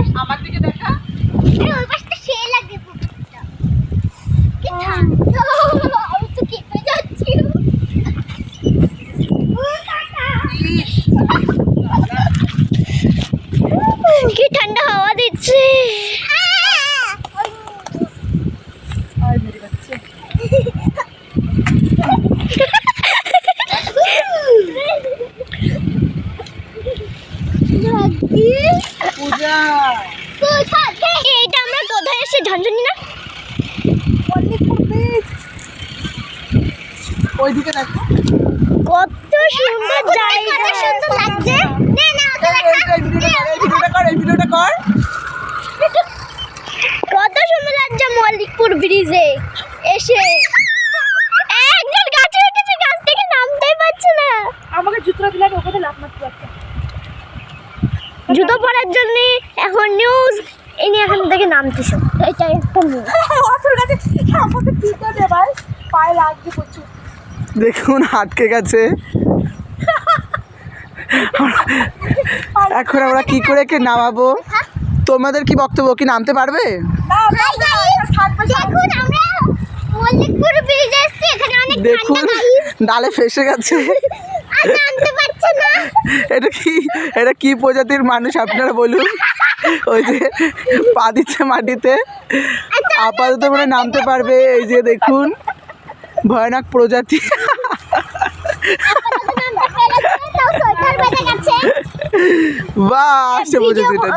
পাশ আমার দিকে দেখা। আরে ওই পাশটা সে লাগে পুকুরটা। কি ঠান্ডা। আমি তো কেঁপে যাচ্ছি। ও কাকা। পূজা। এইটা আমরা কোথায় এসে ঝঞ্ঝনি না ওইদিকে দেখো। কত সুন্দর জায়গা কত সুন্দর লাগছে। নে না এই, এই, এই ভিডিওটা কর এই ভিডিওটা কর এই ভিডিওটা কর। কত সুন্দর লাগছে মল্লিকপুর ব্রিজে। এসে। একজন গাছে উঠেছে গাছ থেকে নামতেই পারছে না। আমাকে জুতোটা দিলে আমি ওখানে লাফ মারতে পারতাম জুতো পরার জন্য এখন নিউজ এই নিয়ে এখান থেকে নামতেছে। এটা একটা নিউজ অতর কাছে আমাকে জুতো দে ভাই? পায়ে লাগছে প্রচুর দেখুন আটকে গেছে। এখন আমরা কি করে কে নামাবো? তোমাদের কি বক্তব্য কি নামতে পারবে? দেখুন ডালে ফেসে গেছে। এটা কি এটা কি প্রজাতির মানুষ আপনারা বলুন? ওই যে পা দিচ্ছে মাটিতে। আপাতত মানে নামতে পারবে এই যে দেখুন ভয়ানক প্রজাতি। বা সে প্রজাতিটা